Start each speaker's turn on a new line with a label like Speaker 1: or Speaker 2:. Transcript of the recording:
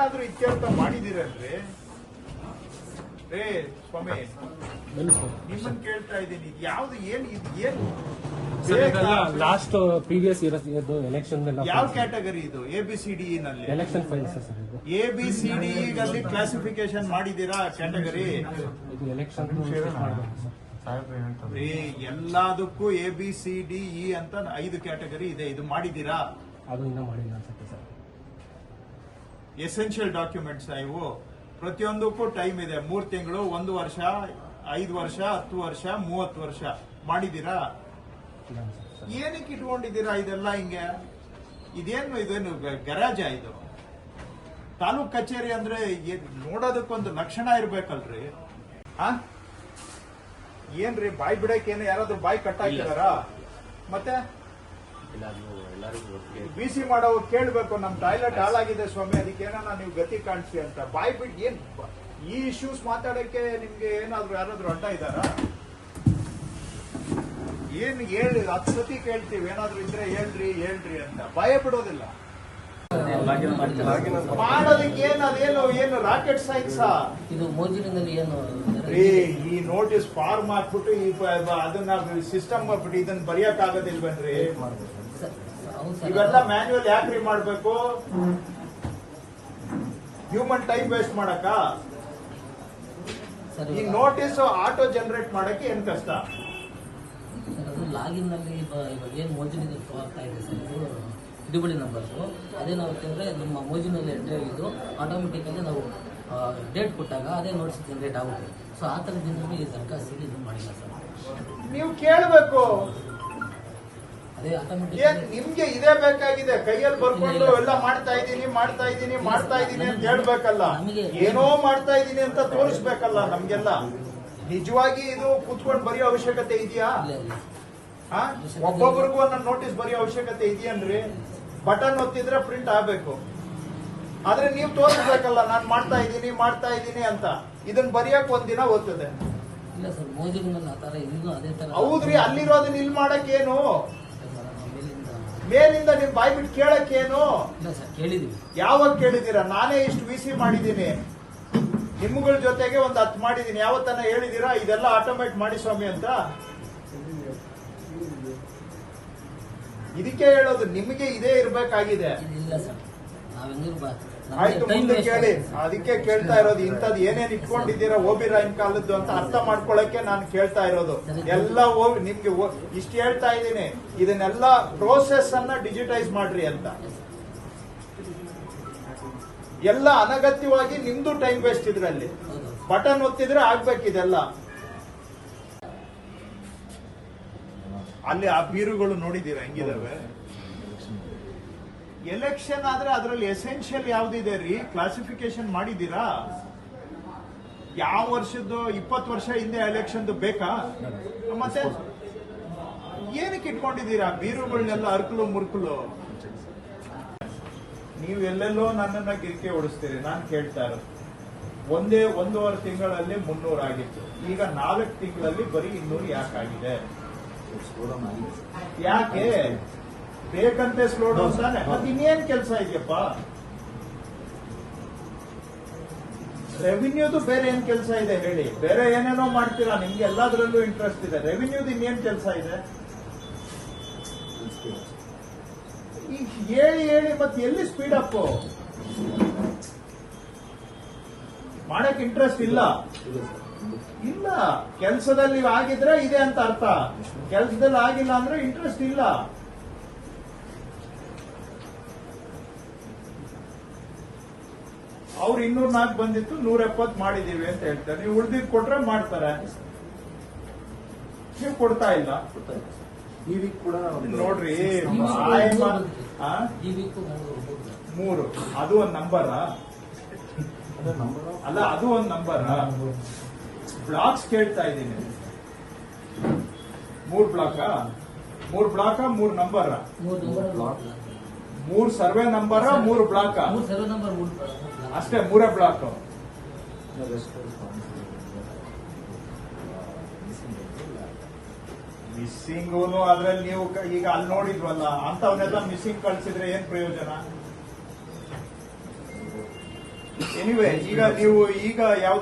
Speaker 1: ಏನಾದ್ರೂ ಇತ್ಯರ್ಥ ಮಾಡಿದಿರಲ್ರಿ ರೇ ಸ್ವಾಮಿ ನಿಮ್ಮನ್ ಕೇಳ್ತಾ ಇದ್ದೀನಿ. ಇದು ಯಾವ್ದು ಏನ್ ಇದು ಏನು?
Speaker 2: ಲಾಸ್ಟ್ ಪ್ರೀವಿಯಸ್ ಇರೋದು ಎಲೆಕ್ಷನ್
Speaker 1: ಯಾವ ಕ್ಯಾಟಗರಿ ಇದು? ಎ ಬಿ ಸಿ ಡಿ ನಲ್ಲಿ?
Speaker 2: Election files
Speaker 1: A B C D ಅಲ್ಲಿ ಕ್ಲಾಸಿಫಿಕೇಶನ್ ಮಾಡಿದೀರಾ ಕ್ಯಾಟಗರಿ
Speaker 2: ಇದು ಎಲೆಕ್ಷನ್
Speaker 1: ರೀ ಎಲ್ಲದಕ್ಕೂ A B C D E ಅಂತ ಐದು ಕ್ಯಾಟಗರಿ ಇದೆ. ಇದು ಮಾಡಿದೀರಾ
Speaker 2: ಅದು ಇನ್ನೂ ಮಾಡಿಲ್ಲ ಅನ್ಸುತ್ತೆ ಸರ್
Speaker 1: ಎಸೆನ್ಷಿಯಲ್ ಡಾಕ್ಯುಮೆಂಟ್ಸ್ ಇವು. ಪ್ರತಿಯೊಂದಕ್ಕೂ ಟೈಮ್ ಇದೆ. ಮೂರು ತಿಂಗಳು ಒಂದು ವರ್ಷ ಐದು ವರ್ಷ ಹತ್ತು ವರ್ಷ ಮೂವತ್ತು ವರ್ಷ.
Speaker 2: ಸರ್
Speaker 1: ಏನಕ್ಕೆ ಇಟ್ಕೊಂಡಿದ್ದೀರಾ ಇದೆಲ್ಲ ಹಿಂಗೆ? ಇದೇನು ಇದೇನು ಗರಾಜ ಇದು? ತಾಲೂಕ್ ಕಚೇರಿ ಅಂದ್ರೆ ಏನ್- ನೋಡೋದಕ್ಕೊಂದು ಲಕ್ಷಣ ಇರ್ಬೇಕಲ್ರಿ. ಆ? ಏನ್ರಿ ಬಾಯ್ ಬಿಡಕ್ಕೇನು ಯಾರಾದ್ರೂ ಬಾಯ್ ಕಟ್ಟಾಕಿದಾರ? ಮತ್ತೆ? ಬಿ ಸಿ ಮಾಡೋ ಕೇಳ್ಬೇಕು ನಮ್ಮ ಟಾಯ್ಲೆಟ್ ಹಾಳಾಗಿದೆ ಸ್ವಾಮಿ, ಅದಕ್ಕೆ ಏನಾರ ನೀವು ಗತಿ ಕಾಣಿಸಿ ಅಂತ. ಬಾಯ್ ಬಿಡ್ ಏನ್ ಈ ಇಶ್ಯೂಸ್ ಮಾತಾಡಕ್ಕೆ ನಿಮ್ಗೆ ಏನಾದ್ರು ಯಾರಾದ್ರೂ ಅಡ್ಡ ಇದ್ದಾರಾ? ಏನ್ ಹೇಳಿ ಹತ್ತು ಸತಿ ಕೇಳ್ತೀವಿ, ಏನಾದ್ರು ಇದ್ರೆ ಹೇಳ್ರಿ ಹೇಳ್ರಿ ಅಂತ. ಭಯ ಬಿಡೋದಿಲ್ಲ ಮಾಡೋದಕ್ಕೆ ಏನು ಅದೇನು ಏನು ರಾಕೆಟ್ ಸೈನ್ಸ್
Speaker 3: ಇದು ಮೋಜಿನಲ್ಲಿ ಏನು
Speaker 1: ರೀ ಈ ನೋಟಿಸ್ ಫಾರ್ ಮಾಡ್ಬಿಟ್ಟು ಈ ಅದನ್ನ ಸಿಸ್ಟಮ್ ಮಾಡ್ಬಿಟ್ಟು ಇದನ್ನ ಬರೆಯಕ್ ಆಗೋದಿಲ್ವೇನ್ರಿ. ಇವೆಲ್ಲ ಮ್ಯಾನ್ಯುವಲ್ ಯಾಕ್ರಿ ಮಾಡ್ಬೇಕು? ಹ್ಯೂಮನ್ ಟೈಮ್ ವೇಸ್ಟ್ ಮಾಡಕ ಈ ನೋಟಿಸ್ ಆಟೋ ಜನರೇಟ್ ಮಾಡಕ್ಕೆ ಏನ್ ಕಷ್ಟ?
Speaker 3: ಲಾಗಿನ್ನಲ್ಲಿ ಏನು ಮೋಜಿನಿಂದ ಶೋ ಆಗ್ತಾ ಇದೆ ಸರ್ ಇದು ನಂಬರ್ಸು. ನಂಬರ್ಸು ಅದೇನಾಗುತ್ತೆ ತಿಂದರೆ ನಿಮ್ಮ ಮೋಜಿನಲ್ಲಿ ಎಂಟ್ರಿ ಆಗಿದ್ದು ಆಟೋಮೆಟಿಕಲ್ಲಿ ನಾವು ಡೇಟ್ ಕೊಟ್ಟಾಗ ಅದೇ ನೋಟ್ಸ್ ಜನರೇಟ್ ಆಗುತ್ತೆ. ಸೊ ಆ ಥರದಿಂದ ಈ ದರಖಾಸ್ತಿಗೆ ಇದು ಮಾಡಿಲ್ಲ ಸರ್.
Speaker 1: ನೀವು ಕೇಳಬೇಕು.
Speaker 3: ಅದೇ ಆಟೋಮೆಟಿಕ್
Speaker 1: ನಿಮ್ಗೆ ಇದೇ ಬೇಕಾಗಿದೆ? ಕೈಯಲ್ಲಿ ಬರ್ಕೊಂಡು ಎಲ್ಲ ಮಾಡ್ತಾ ಇದ್ದೀನಿ ಮಾಡ್ತಾ ಇದ್ದೀನಿ ಮಾಡ್ತಾ ಇದ್ದೀನಿ ಅಂತ ಹೇಳ್ಬೇಕಲ್ಲ. ಏನೋ ಮಾಡ್ತಾ ಇದ್ದೀನಿ ಅಂತ ತೋರಿಸ್ಬೇಕಲ್ಲ ನಮ್ಗೆಲ್ಲ. ನಿಜವಾಗಿ ಇದು ಕುತ್ಕೊಂಡು ಬರೆಯೋ ಅವಶ್ಯಕತೆ ಇದೆಯಾ? ಒಬ್ಬೊಬ್ರಿಗೂ ಒಂದೊಂದು ನೋಟಿಸ್ ಬರೆಯೋ ಅವಶ್ಯಕತೆ ಇದೆಯನ್ರಿ? ಬಟನ್ ಒತ್ತಿದ್ರೆ ಪ್ರಿಂಟ್ ಆಗ್ಬೇಕು. ಆದ್ರೆ ನೀವು ತೋರಿಸ್ಬೇಕಲ್ಲ ನಾನು ಮಾಡ್ತಾ ಇದ್ದೀನಿ ಮಾಡ್ತಾ ಇದ್ದೀನಿ ಅಂತ. ಇದನ್ನ ಬರೆಯಕ್ ಒಂದಿನ ಓದ್ತದೆ ಹೌದ್ರಿ ಅಲ್ಲಿರೋದನ್ನ ಇಲ್ಲಿ ಮಾಡಕ್ಕೇನು?
Speaker 3: ಮೇಲಿಂದ
Speaker 1: ನಿಮ್ ಬಾಯ್ ಬಿಟ್ಟು ಕೇಳಕ್ಕೇನು? ಯಾವಾಗ ಕೇಳಿದೀರಾ ನಾನೇ ಇಷ್ಟು ವಿ ಸಿ ಮಾಡಿದ್ದೀನಿ. ನಿಮ್ಗಳ ಜೊತೆಗೆ ಒಂದು ಹತ್ತು ಮಾಡಿದ್ದೀನಿ. ಯಾವತ್ತನ ಹೇಳಿದೀರಾ ಇದೆಲ್ಲ ಆಟೋಮೇಟ್ ಮಾಡಿ ಸ್ವಾಮಿ ಅಂತ. ಇದಕ್ಕೆ ಹೇಳೋದು ನಿಮಗೆ ಇದೇ ಇರಬೇಕಾಗಿದೆ.
Speaker 3: ಇಲ್ಲ ಸರ್.
Speaker 1: ಆಯ್ತು ಮುಂದೆ ಕೇಳಿ. ಅದಕ್ಕೆ ಕೇಳ್ತಾ ಇರೋದು ಇಂಥದ್ದು. ಏನೇನ್ ಇಟ್ಕೊಂಡಿದ್ದೀರಾ ಓಬಿ ರಾಯನ್ ಕಾಲದ್ದು ಅಂತ ಅರ್ಥ ಮಾಡ್ಕೊಳಕ್ಕೆ ನಾನು ಕೇಳ್ತಾ ಇರೋದು. ಎಲ್ಲ ಹೋಗಿ ನಿಮ್ಗೆ ಇಷ್ಟು ಹೇಳ್ತಾ ಇದ್ದೀನಿ. ಇದನ್ನೆಲ್ಲ ಪ್ರೋಸೆಸ್ ಅನ್ನ ಡಿಜಿಟೈಸ್ ಮಾಡ್ರಿ ಅಂತ. ಎಲ್ಲ ಅನಗತ್ಯವಾಗಿ ನಿಮ್ದು ಟೈಮ್ ವೇಸ್ಟ್ ಇದ್ರಲ್ಲಿ. ಬಟನ್ ಒತ್ತಿದ್ರೆ ಆಗ್ಬೇಕಿದೆಲ್ಲ. ಅಲ್ಲಿ ಆ ಬೀರುಗಳು ನೋಡಿದ್ದೀರಾ? ಹೆಂಗಿದಾವೆ? ಎಲೆಕ್ಷನ್ ಆದ್ರೆ ಅದರಲ್ಲಿ ಎಸೆನ್ಷಿಯಲ್ ಯಾವ್ದಿದೆ ರೀ? ಕ್ಲಾಸಿಫಿಕೇಶನ್ ಮಾಡಿದೀರಾ ಯಾವ ವರ್ಷದ್ದು, ಇಪ್ಪತ್ತು ವರ್ಷ ಹಿಂದೆ ಎಲೆಕ್ಷನ್ ಬೇಕಾ? ಮತ್ತೆ ಏನಕ್ಕೆ ಇಟ್ಕೊಂಡಿದ್ದೀರಾ? ಬೀರುಗಳನ್ನೆಲ್ಲ ಅರ್ಕಲು ಮುರ್ಕಲು. ನೀವು ಎಲ್ಲೆಲ್ಲೋ ನನ್ನನ್ನ ಗಿರಿಕೆ ಓಡಿಸ್ತೀರಿ, ನಾನು ಕೇಳ್ತಾ ಇರೋದು. ಒಂದೇ ಒಂದೂವರೆ ತಿಂಗಳಲ್ಲಿ ಮುನ್ನೂರು ಆಗಿತ್ತು ಈಗ ನಾಲ್ಕು ತಿಂಗಳಲ್ಲಿ ಬರೀ ಇನ್ನೂರು ಯಾಕಾಗಿದೆ? ಯಾಕೆ? ಬೇಕಂತೆ ಸ್ಲೋ ಡೌನ್ ತಾನೆ? ಮತ್ತೆ ಇನ್ನೇನ್ ಕೆಲಸ ಇದೆಯಪ್ಪ? ರೆವಿನ್ಯೂದು ಬೇರೆ ಏನ್ ಕೆಲಸ ಇದೆ ಹೇಳಿ. ಬೇರೆ ಏನೇನೋ ಮಾಡ್ತೀರಾ? ನಿಮ್ಗೆ ಎಲ್ಲಾದ್ರಲ್ಲೂ ಇಂಟ್ರೆಸ್ಟ್ ಇದೆ. ರೆವಿನ್ಯೂದು ಇನ್ನೇನ್ ಕೆಲಸ ಇದೆ? ಈಗ ಹೇಳಿ ಹೇಳಿ ಮತ್ತೆ ಎಲ್ಲಿ ಸ್ಪೀಡ್ ಅಪ್ ಮಾಡಕ್ ಇಂಟ್ರೆಸ್ಟ್ ಇಲ್ಲ. ಇಲ್ಲ ಕೆಲಸದಲ್ಲಿ ಆಗಿದ್ರೆ ಇದೆ ಅಂತ ಅರ್ಥ. ಕೆಲಸದಲ್ಲಿ ಆಗಿಲ್ಲ ಅಂದ್ರೆ ಇಂಟ್ರೆಸ್ಟ್ ಇಲ್ಲ. ಅವ್ರು ಇನ್ನೂರ್ ನಾಲ್ಕು ಬಂದಿತ್ತು ನೂರ ಎಪ್ಪತ್ತು ಮಾಡಿದೀವಿ ಅಂತ ಹೇಳ್ತಾರೆ. ನೀವು ಉಳ್ದಿದ್ ಕೊಟ್ರೆ ಮಾಡ್ತಾರೆ. ನೀವು ಕೊಡ್ತಾ ಇಲ್ಲ.
Speaker 4: ಕೂಡ
Speaker 1: ನೋಡ್ರಿ
Speaker 3: ಮೂರು.
Speaker 1: ಅದು ಒಂದ್ ನಂಬರ್
Speaker 4: ಅದೇ ನಂಬರ್
Speaker 1: ಅಲ್ಲ ಅದು ಒಂದ್ ನಂಬರ್ ಬ್ಲಾಕ್ಸ್ ಕೇಳ್ತಾ ಇದ್ದೀನಿ. ಮೂರ್ ಬ್ಲಾಕ್ ಮೂರ್ ಬ್ಲಾಕ ಮೂರ್ ನಂಬರ್
Speaker 3: ಮೂರು
Speaker 1: ಸರ್ವೆ ನಂಬರ್ ಮೂರು ಬ್ಲಾಕ್ ಅಷ್ಟೇ ಮೂರೇ ಬ್ಲಾಕ್ ಮಿಸ್ಸಿಂಗ್ ಅದ್ರಲ್ಲಿ ನೀವು ಈಗ ಅಲ್ಲಿ ನೋಡಿದ್ವಲ್ಲ ಅಂತವನ್ನೆಲ್ಲ ಮಿಸ್ಸಿಂಗ್ ಕಳ್ಸಿದ್ರೆ ಏನ್ ಪ್ರಯೋಜನ? ಎನಿವೆ ಈಗ ನೀವು ಈಗ ಯಾವ್ದೋ